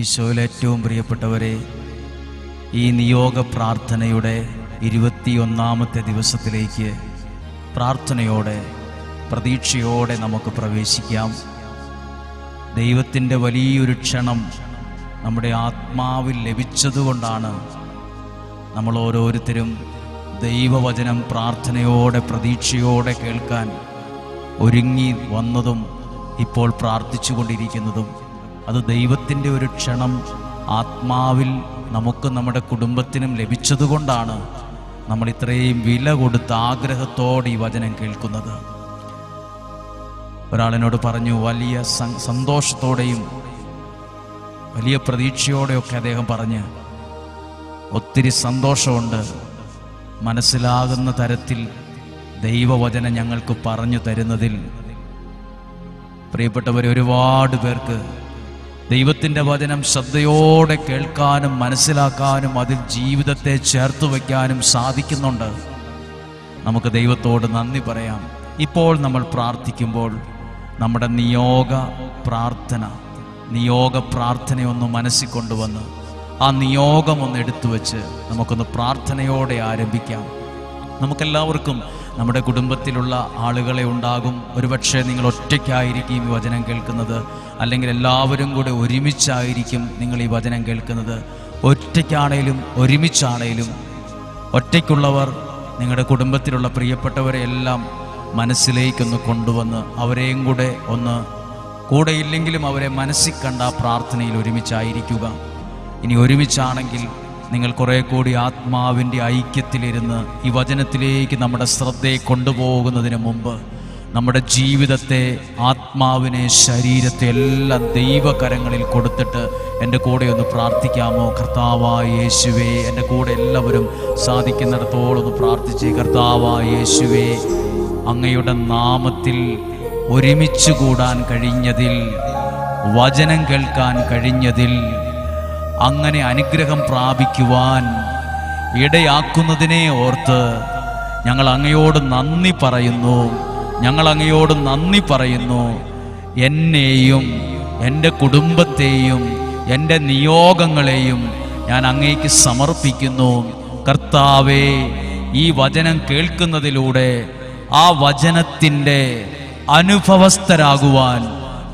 ഈശോയിൽ ഏറ്റവും പ്രിയപ്പെട്ടവരെ ഈ നിയോഗ പ്രാർത്ഥനയുടെ ഇരുപത്തിയൊന്നാമത്തെ ദിവസത്തിലേക്ക് പ്രാർത്ഥനയോടെ പ്രതീക്ഷയോടെ നമുക്ക് പ്രവേശിക്കാം. ദൈവത്തിന്റെ വലിയൊരു ക്ഷണം നമ്മുടെ ആത്മാവിൽ ലഭിച്ചതുകൊണ്ടാണ് നമ്മൾ ഓരോരുത്തരും ദൈവവചനം പ്രാർത്ഥനയോടെ പ്രതീക്ഷയോടെ കേൾക്കാൻ ഒരുങ്ങി വന്നതും ഇപ്പോൾ പ്രാർത്ഥിച്ചു കൊണ്ടിരിക്കുന്നതും അത് ദൈവത്തിന്റെ ഒരു ക്ഷണം ആത്മാവിൽ നമുക്ക് നമ്മുടെ കുടുംബത്തിനും ലഭിച്ചതുകൊണ്ടാണ് നമ്മൾ ഇത്രയും വില കൊടുത്ത് ആഗ്രഹത്തോടെ ഈ വചനം കേൾക്കുന്നത്. ഒരാളിനോട് പറഞ്ഞു വലിയ സന്തോഷത്തോടെയും വലിയ പ്രതീക്ഷയോടെയൊക്കെ അദ്ദേഹം പറഞ്ഞ് ഒത്തിരി സന്തോഷമുണ്ട്. മനസ്സിലാകുന്ന തരത്തിൽ ദൈവവചനം ഞങ്ങൾക്ക് പറഞ്ഞു തരുന്നതിൽ. പ്രിയപ്പെട്ടവർ ഒരുപാട് പേർക്ക് ദൈവത്തിന്റെ വചനം ശ്രദ്ധയോടെ കേൾക്കാനും മനസ്സിലാക്കാനും അതിൽ ജീവിതത്തെ ചേർത്ത് വയ്ക്കാനും സാധിക്കുന്നുണ്ട്. നമുക്ക് ദൈവത്തോട് നന്ദി പറയാം. ഇപ്പോൾ നമ്മൾ പ്രാർത്ഥിക്കുമ്പോൾ നമ്മുടെ നിയോഗ പ്രാർത്ഥന നിയോഗ പ്രാർത്ഥനയൊന്ന് മനസ്സിൽ കൊണ്ടുവന്ന് ആ നിയോഗം ഒന്ന് എടുത്തു വെച്ച് നമുക്കൊന്ന് പ്രാർത്ഥനയോടെ ആരംഭിക്കാം. നമുക്കെല്ലാവർക്കും നമ്മുടെ കുടുംബത്തിലുള്ള ആളുകളെ ഉണ്ടാകും. ഒരുപക്ഷെ നിങ്ങൾ ഒറ്റയ്ക്കായിരിക്കും ഈ വചനം കേൾക്കുന്നത്. അല്ലെങ്കിൽ എല്ലാവരും കൂടെ ഒരുമിച്ചായിരിക്കും നിങ്ങൾ ഈ വചനം കേൾക്കുന്നത്. ഒറ്റയ്ക്കാണേലും ഒരുമിച്ചാണേലും ഒറ്റയ്ക്കുള്ളവർ നിങ്ങളുടെ കുടുംബത്തിലുള്ള പ്രിയപ്പെട്ടവരെ എല്ലാം മനസ്സിലേക്കൊന്ന് കൊണ്ടുവന്ന് അവരെയും കൂടെ ഒന്ന് കൂടെ ഇല്ലെങ്കിലും അവരെ മനസ്സിൽ കണ്ട പ്രാർത്ഥനയിൽ ഒരുമിച്ചായിരിക്കുക. ഇനി ഒരുമിച്ചാണെങ്കിൽ നിങ്ങൾ കുറെ കൂടി ആത്മാവിന്റെ ഐക്യത്തിലിരുന്ന് ഈ വചനത്തിലേക്ക് നമ്മുടെ ശ്രദ്ധയെ കൊണ്ടുപോകുന്നതിന് മുമ്പ് നമ്മുടെ ജീവിതത്തെ ആത്മാവിനെ ശരീരത്തെ എല്ലാം ദൈവകരങ്ങളിൽ കൊടുത്തിട്ട് എന്റെ കൂടെ ഒന്ന് പ്രാർത്ഥിക്കാമോ? കർത്താവായ യേശുവേ എന്റെ കൂടെ എല്ലാവരും സാധിക്കുന്നിടത്തോളം ഒന്ന് പ്രാർത്ഥിച്ച് കർത്താവായ യേശുവേ അങ്ങയുടെ നാമത്തിൽ ഒരുമിച്ച് കൂടാൻ കഴിഞ്ഞതിൽ വചനം കേൾക്കാൻ കഴിഞ്ഞതിൽ അങ്ങനെ അനുഗ്രഹം പ്രാപിക്കുവാൻ ഇടയാക്കുന്നതിനെ ഓർത്ത് ഞങ്ങൾ അങ്ങയോട് നന്ദി പറയുന്നു. ഞങ്ങൾ അങ്ങയോട് നന്ദി പറയുന്നു. എന്നെയും എന്റെ കുടുംബത്തെയും എന്റെ നിയോഗങ്ങളെയും ഞാൻ അങ്ങേക്ക് സമർപ്പിക്കുന്നു. കർത്താവേ ഈ വചനം കേൾക്കുന്നതിലൂടെ ആ വചനത്തിന്റെ അനുഭവസ്ഥരാകുവാൻ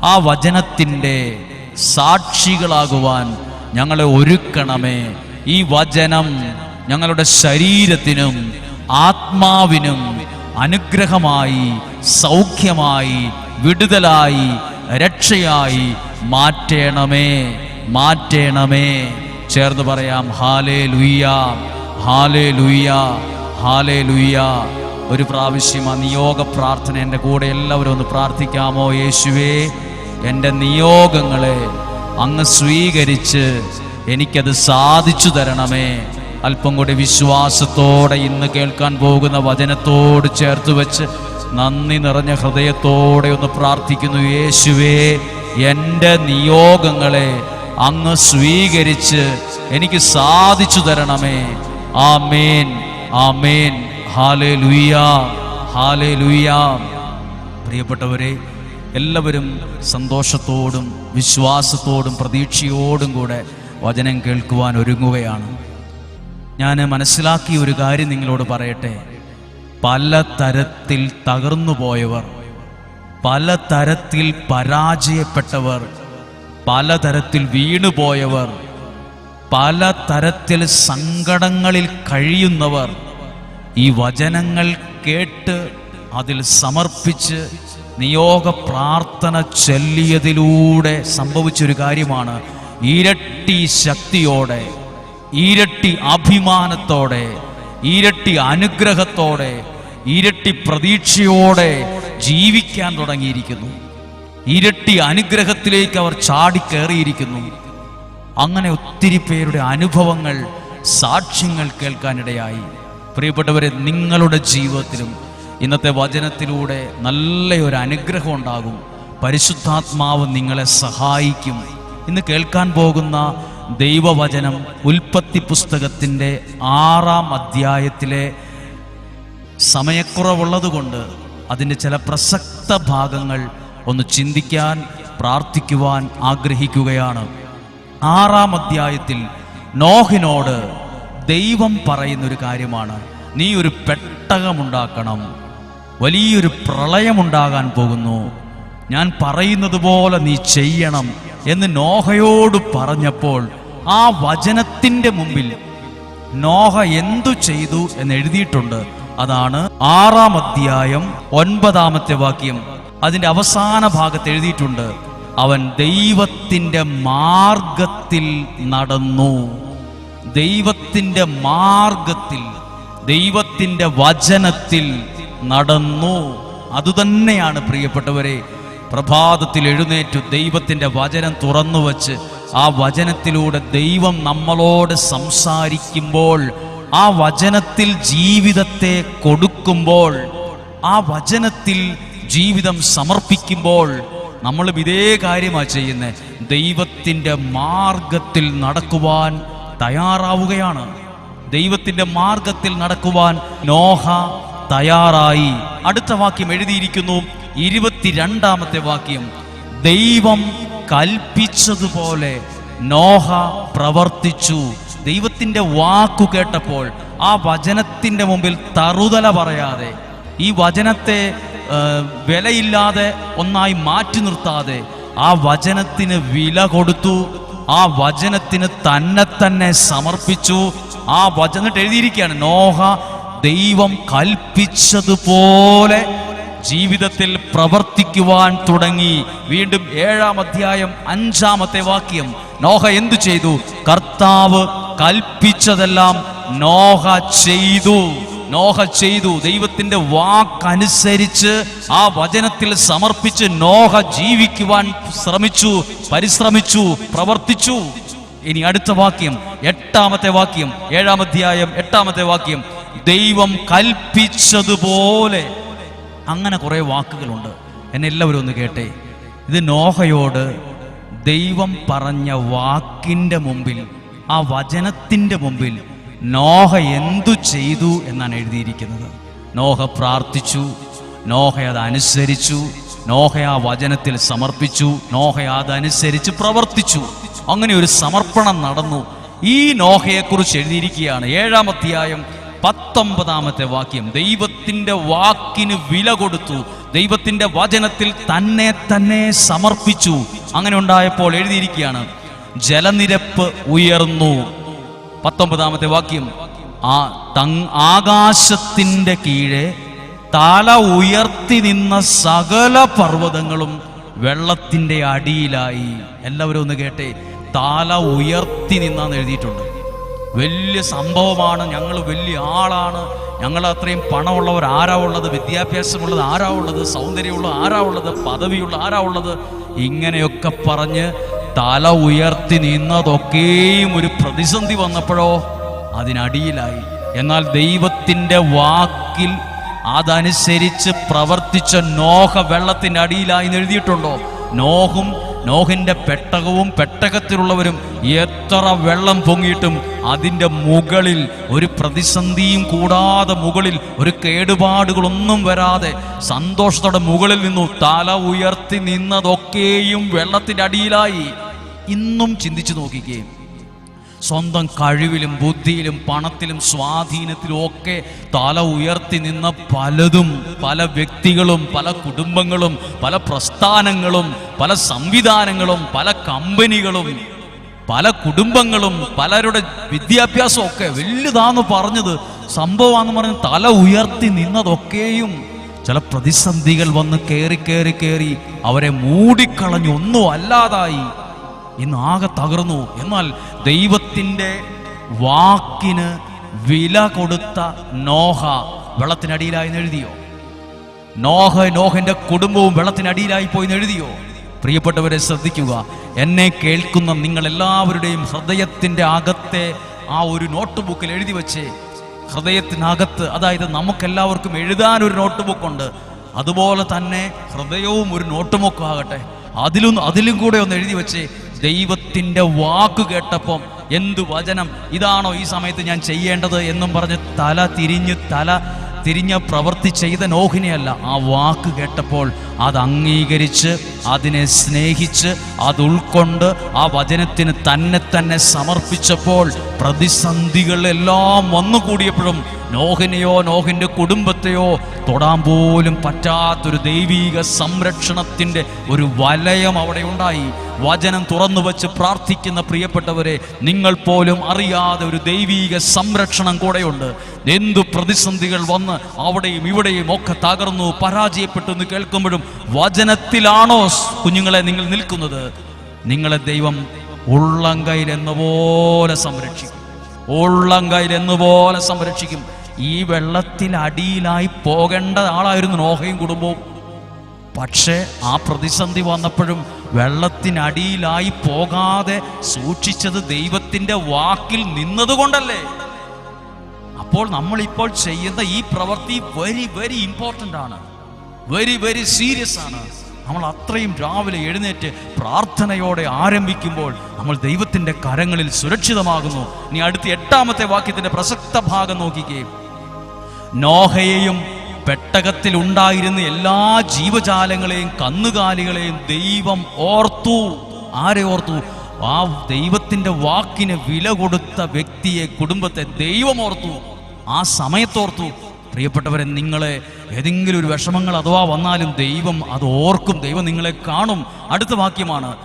ആ വചനത്തിന്റെ സാക്ഷികളാകുവാൻ ഞങ്ങളെ ഒരുക്കണമേ. ഈ വചനം ഞങ്ങളുടെ ശരീരത്തിനും ആത്മാവിനും അനുഗ്രഹമായി സൗഖ്യമായി വിടുതലായി രക്ഷയായി മാറ്റേണമേ മാറ്റേണമേ. ചേർന്ന് പറയാം ഹാലേ ലുയ്യ ഹാലേ ലുയ്യ ഹാലേ ലുയ്യ ഒരു പ്രാവശ്യം ആ നിയോഗ പ്രാർത്ഥന എന്റെ കൂടെ എല്ലാവരും ഒന്ന് പ്രാർത്ഥിക്കാമോ? യേശുവേ എന്റെ നിയോഗങ്ങളെ അങ്ങ് സ്വീകരിച്ച് എനിക്കത് സാധിച്ചു തരണമേ. അല്പം കൂടി വിശ്വാസത്തോടെ ഇന്ന് കേൾക്കാൻ പോകുന്ന വചനത്തോട് ചേർത്ത് വെച്ച് നന്ദി നിറഞ്ഞ ഹൃദയത്തോടെ ഒന്ന് പ്രാർത്ഥിക്കുന്നു. യേശുവേ എന്റെ നിയോഗങ്ങളെ അങ്ങ് സ്വീകരിച്ച് എനിക്ക് സാധിച്ചു തരണമേ. ആമേൻ ആമേൻ. ഹാലേ ലുയ്യ ഹാലേ ലുയ്യ പ്രിയപ്പെട്ടവരെ എല്ലാവരും സന്തോഷത്തോടും വിശ്വാസത്തോടും പ്രതീക്ഷയോടും കൂടെ വചനം കേൾക്കുവാൻ ഒരുങ്ങുകയാണ്. ഞാൻ മനസ്സിലാക്കിയ ഒരു കാര്യം നിങ്ങളോട് പറയട്ടെ. പല തരത്തിൽ തകർന്നു പോയവർ പല തരത്തിൽ പരാജയപ്പെട്ടവർ പലതരത്തിൽ വീണുപോയവർ പല തരത്തിൽ സങ്കടങ്ങളിൽ കഴിയുന്നവർ ഈ വചനങ്ങൾ കേട്ട് അതിൽ സമർപ്പിച്ച് നിയോഗ പ്രാർത്ഥന ചൊല്ലിയതിലൂടെ സംഭവിച്ചൊരു കാര്യമാണ്. ഇരട്ടി ശക്തിയോടെ ഇരട്ടി അഭിമാനത്തോടെ ഇരട്ടി അനുഗ്രഹത്തോടെ ഇരട്ടി പ്രതീക്ഷയോടെ ജീവിക്കാൻ തുടങ്ങിയിരിക്കുന്നു. ഇരട്ടി അനുഗ്രഹത്തിലേക്ക് അവർ ചാടിക്കേറിയിരിക്കുന്നു അങ്ങനെ ഒത്തിരി പേരുടെ അനുഭവങ്ങൾ സാക്ഷ്യങ്ങൾ കേൾക്കാനിടയായി. പ്രിയപ്പെട്ടവരെ നിങ്ങളുടെ ജീവിതത്തിലും ഇന്നത്തെ വചനത്തിലൂടെ നല്ലൊരു അനുഗ്രഹം ഉണ്ടാകും. പരിശുദ്ധാത്മാവ് നിങ്ങളെ സഹായിക്കും. ഇന്ന് കേൾക്കാൻ പോകുന്ന ദൈവവചനം ഉൽപ്പത്തി പുസ്തകത്തിന്റെ ആറാം അധ്യായത്തിലെ സമയക്കുറവുള്ളതുകൊണ്ട് അതിന്റെ ചില പ്രസക്ത ഭാഗങ്ങൾ ഒന്ന് ചിന്തിക്കാൻ പ്രാർത്ഥിക്കുവാൻ ആഗ്രഹിക്കുകയാണ്. ആറാം അധ്യായത്തിൽ നോഹിനോട് ദൈവം പറയുന്നൊരു കാര്യമാണ്. നീ ഒരു പെട്ടകമുണ്ടാക്കണം. വലിയൊരു പ്രളയമുണ്ടാകാൻ പോകുന്നു. ഞാൻ പറയുന്നത് പോലെ നീ ചെയ്യണം എന്ന് നോഹയോട് പറഞ്ഞപ്പോൾ ആ വചനത്തിന്റെ മുമ്പിൽ നോഹ എന്തു ചെയ്തു എന്ന് എഴുതിയിട്ടുണ്ട്. അതാണ് ആറാം അധ്യായം ഒൻപതാമത്തെ വാക്യം. അതിന്റെ അവസാന ഭാഗത്ത് എഴുതിയിട്ടുണ്ട് അവൻ ദൈവത്തിന്റെ മാർഗത്തിൽ നടന്നു. ദൈവത്തിന്റെ മാർഗത്തിൽ ദൈവത്തിന്റെ വചനത്തിൽ നടന്നു. അതുതന്നെയാണ് പ്രിയപ്പെട്ടവരെ പ്രഭാതത്തിൽ എഴുന്നേറ്റു ദൈവത്തിന്റെ വചനം തുറന്നു വച്ച് ആ വചനത്തിലൂടെ ദൈവം നമ്മളോട് സംസാരിക്കുമ്പോൾ ആ വചനത്തിൽ ജീവിതത്തെ കൊടുക്കുമ്പോൾ ആ വചനത്തിൽ ജീവിതം സമർപ്പിക്കുമ്പോൾ നമ്മൾ ഇതേ കാര്യമാണ് ചെയ്യുന്നത് ദൈവത്തിന്റെ മാർഗത്തിൽ നടക്കുവാൻ തയ്യാറാവുകയാണ്. ദൈവത്തിന്റെ മാർഗത്തിൽ നടക്കുവാൻ നോഹ തയ്യാറായി. അടുത്ത വാക്യം എഴുതിയിരിക്കുന്നു. ഇരുപത്തിരണ്ടാമത്തെ വാക്യം. ദൈവം കൽപ്പിച്ചതുപോലെ നോഹ പ്രവർത്തിച്ചു. ദൈവത്തിന്റെ വാക്കു കേട്ടപ്പോൾ ആ വചനത്തിന്റെ മുമ്പിൽ തറുതല പറയാതെ ഈ വചനത്തെ വിലയില്ലാതെ ഒന്നായി മാറ്റി നിർത്താതെ ആ വചനത്തിന് വില കൊടുത്തു. ആ വചനത്തിന് തന്നെ തന്നെ സമർപ്പിച്ചു. ആ വചനം എഴുതിയിരിക്കുകയാണ് നോഹ ദൈവം കൽപ്പിച്ചതുപോലെ ജീവിതത്തിൽ പ്രവർത്തിക്കുവാൻ തുടങ്ങി. വീണ്ടും ഏഴാം അധ്യായം അഞ്ചാമത്തെ വാക്യം. നോഹ എന്തു ചെയ്തു? കർത്താവ് കൽപ്പിച്ചതെല്ലാം നോഹ ചെയ്തു. നോഹ ചെയ്തു. ദൈവത്തിന്റെ വാക്കനുസരിച്ച് ആ വചനത്തിൽ സമർപ്പിച്ച് നോഹ ജീവിക്കുവാൻ ശ്രമിച്ചു പരിശ്രമിച്ചു പ്രവർത്തിച്ചു. ഇനി അടുത്ത വാക്യം എട്ടാമത്തെ വാക്യം ഏഴാം അധ്യായം എട്ടാമത്തെ വാക്യം. ദൈവം കൽപ്പിച്ചതുപോലെ. അങ്ങനെ കുറേ വാക്കുകളുണ്ട്. എന്നെ എല്ലാവരും ഒന്ന് കേട്ടെ. ഇത് നോഹയോട് ദൈവം പറഞ്ഞ വാക്കിന്റെ മുമ്പിൽ ആ വചനത്തിന്റെ മുമ്പിൽ നോഹ എന്തു ചെയ്തു എന്നാണ് എഴുതിയിരിക്കുന്നത്. നോഹ പ്രാർത്ഥിച്ചു. നോഹ അത് അനുസരിച്ചു. നോഹ ആ വചനത്തിൽ സമർപ്പിച്ചു. നോഹ അതനുസരിച്ച് പ്രവർത്തിച്ചു. അങ്ങനെ ഒരു സമർപ്പണം നടന്നു. ഈ നോഹയെക്കുറിച്ച് എഴുതിയിരിക്കുകയാണ്. ഏഴാം അധ്യായം പത്തൊമ്പതാമത്തെ വാക്യം. ദൈവത്തിന്റെ വാക്കിന് വില കൊടുത്തു. ദൈവത്തിന്റെ വചനത്തിൽ തന്നെ തന്നെ സമർപ്പിച്ചു. അങ്ങനെ ഉണ്ടായപ്പോൾ എഴുതിയിരിക്കുകയാണ് ജലനിരപ്പ് ഉയർന്നു. പത്തൊമ്പതാമത്തെ വാക്യം ആ തങ് ആകാശത്തിന്റെ കീഴെ തല ഉയർത്തി നിന്ന സകല പർവതങ്ങളും വെള്ളത്തിന്റെ അടിയിലായി. എല്ലാവരും ഒന്ന് കേട്ടെ തല ഉയർത്തി നിന്നാന്ന് എഴുതിയിട്ടുണ്ട്. വലിയ സംഭവമാണ്. ഞങ്ങൾ വലിയ ആളാണ്. ഞങ്ങൾ അത്രയും പണമുള്ളവർ. ആരാ ഉള്ളത്? വിദ്യാഭ്യാസമുള്ളത് ആരാ ഉള്ളത്? സൗന്ദര്യമുള്ള ആരാ ഉള്ളത്? പദവിയുള്ള ആരാ ഉള്ളത്? ഇങ്ങനെയൊക്കെ പറഞ്ഞ് തല ഉയർത്തി നിന്നതൊക്കെയും ഒരു പ്രതിസന്ധി വന്നപ്പോഴോ അതിനടിയിലായി. എന്നാൽ ദൈവത്തിന്റെ വാക്കിൽ അതനുസരിച്ച് പ്രവർത്തിച്ച നോഹ വെള്ളത്തിന്റെ അടിയിലായി എഴുതിയിട്ടുണ്ടോ? നോഹും നോഹിന്റെ പെട്ടകവും പെട്ടകത്തിലുള്ളവരും എത്ര വെള്ളം പൊങ്ങിയിട്ടും അതിന്റെ മുകളിൽ ഒരു പ്രതിസന്ധിയും കൂടാതെ മുകളിൽ ഒരു കേടുപാടുകളൊന്നും വരാതെ സന്തോഷത്തോടെ മുകളിൽ നിന്നു തല ഉയർത്തി നിന്നതൊക്കെയും വെള്ളത്തിന്റെ അടിയിലായി. ഇന്നും ചിന്തിച്ചു നോക്കിക്കേ. സ്വന്തം കഴിവിലും ബുദ്ധിയിലും പണത്തിലും സ്വാധീനത്തിലും ഒക്കെ തല ഉയർത്തി നിന്ന പലതും പല വ്യക്തികളും പല കുടുംബങ്ങളും പല പ്രസ്ഥാനങ്ങളും പല സംവിധാനങ്ങളും പല കമ്പനികളും പല കുടുംബങ്ങളും പലരുടെ വിദ്യാഭ്യാസം ഒക്കെ വലുതാന്ന് പറഞ്ഞത് സംഭവമാണെന്ന് പറഞ്ഞ് തല ഉയർത്തി നിന്നതൊക്കെയും ചില പ്രതിസന്ധികൾ വന്ന് കയറി കയറി കയറി അവരെ മൂടിക്കളഞ്ഞു ഒന്നും അല്ലാതായി ഇന്ന് ആകെ തകർന്നു. എന്നാൽ ദൈവത്തിന്റെ വാക്കിന് വില കൊടുത്ത നോഹ വെള്ളത്തിനടിയിലായി എഴുതിയോ? നോഹ നോഹന്റെ കുടുംബവും വെള്ളത്തിനടിയിലായി പോയി എഴുതിയോ? പ്രിയപ്പെട്ടവരെ ശ്രദ്ധിക്കുക എന്നെ കേൾക്കുന്ന നിങ്ങൾ എല്ലാവരുടെയും ഹൃദയത്തിന്റെ അകത്തെ ആ ഒരു നോട്ട് ബുക്കിൽ എഴുതി വെച്ച് ഹൃദയത്തിനകത്ത് അതായത് നമുക്കെല്ലാവർക്കും എഴുതാൻ ഒരു നോട്ട് ബുക്കുണ്ട് അതുപോലെ തന്നെ ഹൃദയവും ഒരു നോട്ട് ആകട്ടെ. അതിലും അതിലും കൂടെ ഒന്ന് എഴുതി വെച്ച് ദൈവത്തിന്റെ വാക്ക് കേട്ടപ്പം എന്തു വചനം? ഇതാണോ ഈ സമയത്ത് ഞാൻ ചെയ്യേണ്ടത് എന്നും പറഞ്ഞ് തല തിരിഞ്ഞ് തല തിരിഞ്ഞ പ്രവൃത്തി ചെയ്ത നോഹിനെയല്ല ആ വാക്ക് കേട്ടപ്പോൾ അത് അംഗീകരിച്ച് അതിനെ സ്നേഹിച്ച് അത് ഉൾക്കൊണ്ട് ആ വചനത്തിന് തന്നെ തന്നെ സമർപ്പിച്ചപ്പോൾ പ്രതിസന്ധികളെല്ലാം വന്നുകൂടിയപ്പോഴും നോഹിനെയോ നോഹിന്റെ കുടുംബത്തെയോ തൊടാൻ പോലും പറ്റാത്തൊരു ദൈവീക സംരക്ഷണത്തിന്റെ ഒരു വലയം അവിടെ ഉണ്ടായി. വചനം തുറന്നു വച്ച് പ്രാർത്ഥിക്കുന്ന പ്രിയപ്പെട്ടവരെ നിങ്ങൾ പോലും അറിയാതെ ഒരു ദൈവീക സംരക്ഷണം കൂടെയുണ്ട്. എന്തു പ്രതിസന്ധികൾ വന്ന് അവിടെയും ഇവിടെയും ഒക്കെ തകർന്നു പരാജയപ്പെട്ടു എന്ന് കേൾക്കുമ്പോഴും വചനത്തിലാണോ കുഞ്ഞുങ്ങളെ നിങ്ങൾ നിൽക്കുന്നത്? നിങ്ങളെ ദൈവം ഉള്ളങ്കയിൽ എന്ന പോലെ സംരക്ഷിക്കും. ഉള്ളങ്കയിൽ എന്നുപോലെ സംരക്ഷിക്കും. ഈ വെള്ളത്തിൽ അടിയിലായി പോകേണ്ട ആളായിരുന്നു നോഹയും കുടുംബവും. പക്ഷേ ആ പ്രതിസന്ധി വന്നപ്പോഴും വെള്ളത്തിനടിയിലായി പോകാതെ സൂക്ഷിച്ചത് ദൈവത്തിന്റെ വാക്കിൽ നിന്നതുകൊണ്ടല്ലേ? അപ്പോൾ നമ്മളിപ്പോൾ ചെയ്യുന്ന ഈ പ്രവൃത്തി വെരി വെരി ഇമ്പോർട്ടന്റ് ആണ്. വെരി വെരി സീരിയസ് ആണ്. നമ്മൾ അത്രയും രാവിലെ എഴുന്നേറ്റ് പ്രാർത്ഥനയോടെ ആരംഭിക്കുമ്പോൾ നമ്മൾ ദൈവത്തിന്റെ കരങ്ങളിൽ സുരക്ഷിതമാകുന്നു. ഇനി അടുത്ത എട്ടാമത്തെ വാക്യത്തിന്റെ പ്രസക്ത ഭാഗം നോക്കിക്കേ. നോഹയെയും പെട്ടകത്തിൽ ഉണ്ടായിരുന്ന എല്ലാ ജീവജാലങ്ങളെയും കന്നുകാലികളെയും ദൈവം ഓർത്തു. ആരെ ഓർത്തു? ആ ദൈവത്തിന്റെ വാക്കിന് വില കൊടുത്ത വ്യക്തിയെ കുടുംബത്തെ ദൈവം ഓർത്തു. ആ സമയത്തോർത്തു. പ്രിയപ്പെട്ടവരെ നിങ്ങളെ ഏതെങ്കിലും ഒരു വിഷമങ്ങൾ അഥവാ വന്നാലും ദൈവം അത് ഓർക്കും. ദൈവം നിങ്ങളെ കാണും. അടുത്ത വാക്യമാണ്.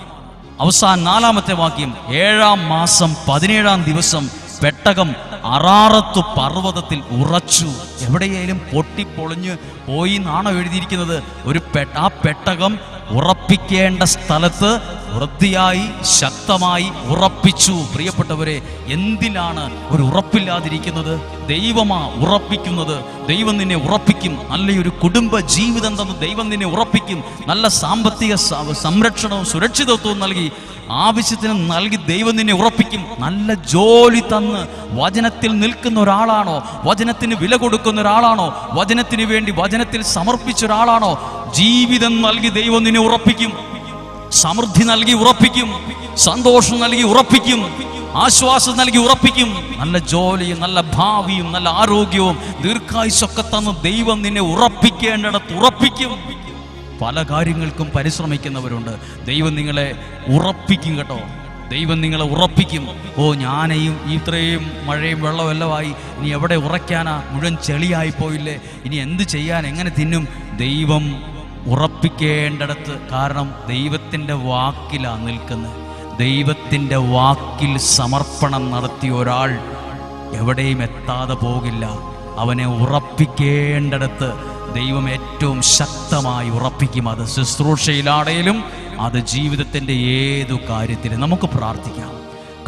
അവസാന നാലാമത്തെ വാക്യം. ഏഴാം മാസം പതിനേഴാം ദിവസം പെട്ടകം അറാറത്തു പർവതത്തിൽ ഉറച്ചു. എവിടെയായാലും പൊട്ടിപ്പൊളിഞ്ഞ് പോയി എന്നാണോ എഴുതിയിരിക്കുന്നത്? ഒരു ആ പെട്ടകം ഉറപ്പിക്കേണ്ട സ്ഥലത്ത് വൃത്തിയായി ശക്തമായി ഉറപ്പിച്ചു. പ്രിയപ്പെട്ടവരെ എന്തിനാണ് ഒരു ഉറപ്പില്ലാതിരിക്കുന്നത്? ദൈവമാ ഉറപ്പിക്കുന്നത്. ദൈവം നിന്നെ ഉറപ്പിക്കും. നല്ലൊരു കുടുംബ ജീവിതം തന്ന്. ദൈവം നിന്നെ ഉറപ്പിക്കും. നല്ല സാമ്പത്തിക സംരക്ഷണവും സുരക്ഷിതത്വവും നൽകി ആവശ്യത്തിന് നൽകി ദൈവം നിന്നെ ഉറപ്പിക്കും. നല്ല ജോലി തന്ന് വചനത്തിൽ നിൽക്കുന്ന ഒരാളാണോ? വചനത്തിന് വില കൊടുക്കുന്ന ഒരാളാണോ? വചനത്തിന് വേണ്ടി വചനത്തിൽ സമർപ്പിച്ച ഒരാളാണോ? ജീവിതം നൽകി ദൈവം നിന്നെ ഉറപ്പിക്കും. സമൃദ്ധി നൽകി ഉറപ്പിക്കും സന്തോഷം നൽകി ഉറപ്പിക്കും ആശ്വാസം നൽകി ഉറപ്പിക്കും. നല്ല ജോലിയും നല്ല ഭാവിയും നല്ല ആരോഗ്യവും ദീർഘായുസൊക്കെ തന്ന് ദൈവം നിന്നെ ഉറപ്പിക്കേണ്ടിടത്ത് ഉറപ്പിക്കും. പല കാര്യങ്ങൾക്കും പരിശ്രമിക്കുന്നവരുണ്ട്. ദൈവം നിങ്ങളെ ഉറപ്പിക്കും കേട്ടോ. ദൈവം നിങ്ങളെ ഉറപ്പിക്കും. ഓ ഞാനെയും ഇത്രയും മഴയും വെള്ളവും എല്ലാമായി ഇനി എവിടെ ഉറയ്ക്കാനാ? മുഴുവൻ ചെളിയായി പോയില്ലേ ഇനി എന്ത് ചെയ്യാൻ? എങ്ങനെ തിന്നും? ദൈവം ഉറപ്പിക്കേണ്ടിടത്ത് കാരണം ദൈവത്തിന്റെ വാക്കിലാണ് നിൽക്കുന്നത്. ദൈവത്തിന്റെ വാക്കിൽ സമർപ്പണം നടത്തിയ ഒരാൾ എവിടെയും എത്താതെ പോകില്ല. അവനെ ഉറപ്പിക്കേണ്ടടത്ത് ദൈവം ഏറ്റവും ശക്തമായി ഉറപ്പിക്കും. അത് ശുശ്രൂഷയിലാണേലും അത് ജീവിതത്തിന്റെ ഏതു കാര്യത്തിലും നമുക്ക് പ്രാർത്ഥിക്കാം.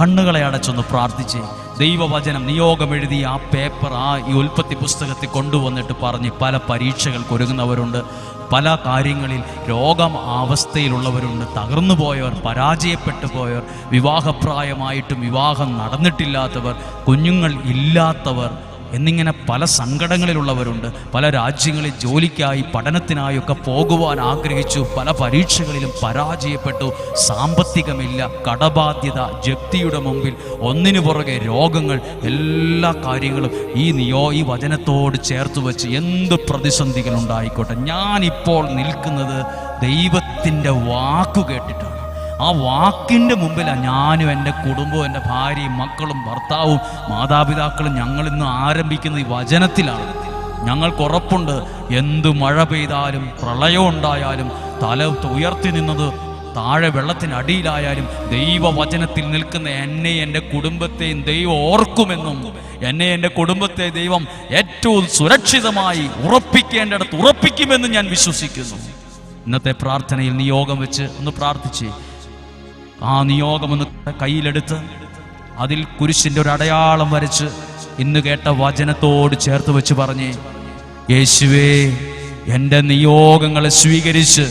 കണ്ണുകളെ അടച്ചൊന്ന് പ്രാർത്ഥിച്ച്. ദൈവവചനം നിയോഗം എഴുതി ആ പേപ്പർ ആ ഈ ഉൽപ്പത്തി പുസ്തകത്തിൽ കൊണ്ടുവന്നിട്ട് പറഞ്ഞ് പല പരീക്ഷകൾക്ക് ഒരുങ്ങുന്നവരുണ്ട് പല കാര്യങ്ങളിൽ രോഗം അവസ്ഥയിലുള്ളവരുണ്ട് തകർന്നു പോയവർ പരാജയപ്പെട്ടു പോയവർ വിവാഹപ്രായമായിട്ടും വിവാഹം നടന്നിട്ടില്ലാത്തവർ കുഞ്ഞുങ്ങൾ ഇല്ലാത്തവർ എന്നിങ്ങനെ പല സങ്കടങ്ങളിലുള്ളവരുണ്ട്. പല രാജ്യങ്ങളിൽ ജോലിക്കായി പഠനത്തിനായൊക്കെ പോകുവാൻ ആഗ്രഹിച്ചു. പല പരീക്ഷകളിലും പരാജയപ്പെട്ടു. സാമ്പത്തികമില്ല കടബാധ്യത ജപ്തിയുടെ മുമ്പിൽ ഒന്നിനു പുറകെ രോഗങ്ങൾ എല്ലാ കാര്യങ്ങളും ഈ നിയോ ഈ വചനത്തോട് ചേർത്ത് വെച്ച് എന്ത് പ്രതിസന്ധികൾ ഉണ്ടായിക്കോട്ടെ ഞാനിപ്പോൾ നിൽക്കുന്നത് ദൈവത്തിന്റെ വാക്കു കേട്ടിട്ടാണ്. ആ വാക്കിന്റെ മുമ്പിലാണ് ഞാനും എന്റെ കുടുംബവും എന്റെ ഭാര്യയും മക്കളും ഭർത്താവും മാതാപിതാക്കളും ഞങ്ങൾ ഇന്ന് ആരംഭിക്കുന്ന ഈ വചനത്തിലാണ്. ഞങ്ങൾക്ക് ഉറപ്പുണ്ട് എന്തു മഴ പെയ്താലും പ്രളയം ഉണ്ടായാലും തല ഉയർത്തി നിന്നത് താഴെ വെള്ളത്തിനടിയിലായാലും ദൈവവചനത്തിൽ നിൽക്കുന്ന എന്നെ എന്റെ കുടുംബത്തെയും ദൈവം ഓർക്കുമെന്നും എന്നെ എന്റെ കുടുംബത്തെ ദൈവം ഏറ്റവും സുരക്ഷിതമായി ഉറപ്പിക്കേണ്ടടത്ത് ഉറപ്പിക്കുമെന്നും ഞാൻ വിശ്വസിക്കുന്നു. ഇന്നത്തെ പ്രാർത്ഥനയിൽ നിയോഗം വെച്ച് ഒന്ന് പ്രാർത്ഥിച്ചേ. ആ നിയോഗമൊന്ന് കയ്യിലെടുത്ത് അതിൽ കുരിശിന്റെ ഒരു അടയാളം വരച്ച് ഇന്ന് കേട്ട വചനത്തോട് ചേർത്ത് വെച്ച് പറഞ്ഞേ യേശുവേ എന്റെ നിയോഗങ്ങളെ സ്വീകരിച്ച്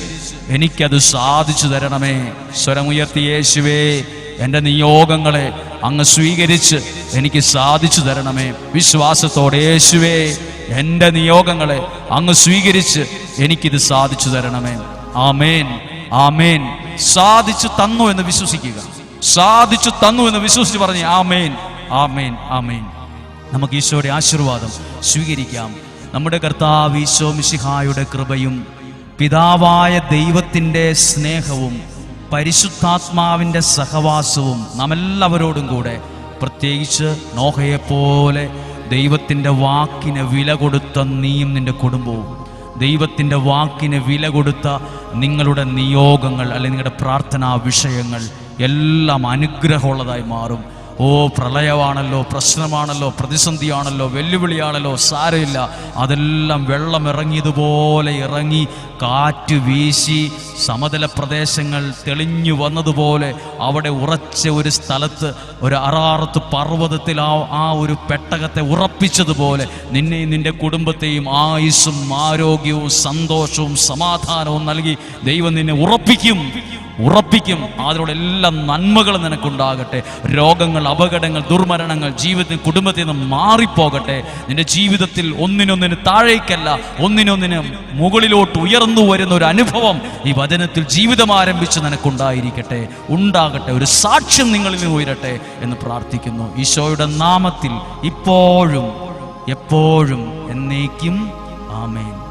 എനിക്കത് സാധിച്ചു തരണമേ. സ്വരമുയർത്തി യേശുവേ എന്റെ നിയോഗങ്ങളെ അങ്ങ് സ്വീകരിച്ച് എനിക്ക് സാധിച്ചു തരണമേ. വിശ്വാസത്തോടെ യേശുവേ എന്റെ നിയോഗങ്ങളെ അങ്ങ് സ്വീകരിച്ച് എനിക്കിത് സാധിച്ചു തരണമേ. ആമേൻ ആമേൻ. സാധിച്ചു തന്നു എന്ന് വിശ്വസിക്കുക. സാധിച്ചു തന്നു എന്ന് വിശ്വസിച്ച് പറഞ്ഞു ആമേൻ ആമേൻ ആമേൻ. നമുക്ക് ഈശോയുടെ ആശീർവാദം സ്വീകരിക്കാം. നമ്മുടെ കർത്താവ് ഈശോ മിശിഹായുടെ കൃപയും പിതാവായ ദൈവത്തിന്റെ സ്നേഹവും പരിശുദ്ധാത്മാവിന്റെ സഹവാസവും നമ്മെല്ലാവരോടും കൂടെ പ്രത്യേകിച്ച് നോഹയെപ്പോലെ ദൈവത്തിന്റെ വാക്കിന് വില കൊടുത്ത നീയും നിന്റെ കുടുംബവും. ദൈവത്തിന്റെ വാക്കിന് വില കൊടുത്ത നിങ്ങളുടെ നിയോഗങ്ങൾ അല്ലെങ്കിൽ നിങ്ങളുടെ പ്രാർത്ഥനാ വിഷയങ്ങൾ എല്ലാം അനുഗ്രഹമുള്ളതായി മാറും. ഓ പ്രളയമാണല്ലോ പ്രശ്നമാണല്ലോ പ്രതിസന്ധിയാണല്ലോ വെല്ലുവിളിയാണല്ലോ സാരമില്ല. അതെല്ലാം വെള്ളം ഇറങ്ങിയതുപോലെ ഇറങ്ങി കാറ്റ് വീശി സമതല പ്രദേശങ്ങൾ തെളിഞ്ഞു വന്നതുപോലെ അവിടെ ഉറച്ച ഒരു സ്ഥലത്ത് ഒരു അറാറത്ത് പർവതത്തിൽ ആ ആ ഒരു പെട്ടകത്തെ ഉറപ്പിച്ചതുപോലെ നിന്നെയും നിന്റെ കുടുംബത്തെയും ആയുസ്സും ആരോഗ്യവും സന്തോഷവും സമാധാനവും നൽകി ദൈവം നിന്നെ ഉറപ്പിക്കും. ഉറപ്പിക്കും. അതിലൂടെ എല്ലാ നന്മകളും നിനക്കുണ്ടാകട്ടെ. രോഗങ്ങൾ അപകടങ്ങൾ ദുർമരണങ്ങൾ ജീവിതത്തിൽ കുടുംബത്തിൽ നിന്ന് മാറിപ്പോകട്ടെ. നിന്റെ ജീവിതത്തിൽ ഒന്നിനൊന്നിന് താഴേക്കല്ല ഒന്നിനൊന്നിന് മുകളിലോട്ട് ഉയർന്നു വരുന്ന ഒരു അനുഭവം ഈ വചനത്തിൽ ജീവിതം ആരംഭിച്ച് നിനക്കുണ്ടായിരിക്കട്ടെ. ഉണ്ടാകട്ടെ ഒരു സാക്ഷ്യം നിങ്ങളിൽ നിന്ന് ഉയരട്ടെ എന്ന് പ്രാർത്ഥിക്കുന്നു. ഈശോയുടെ നാമത്തിൽ ഇപ്പോഴും എപ്പോഴും എന്നേക്കും ആമേൻ.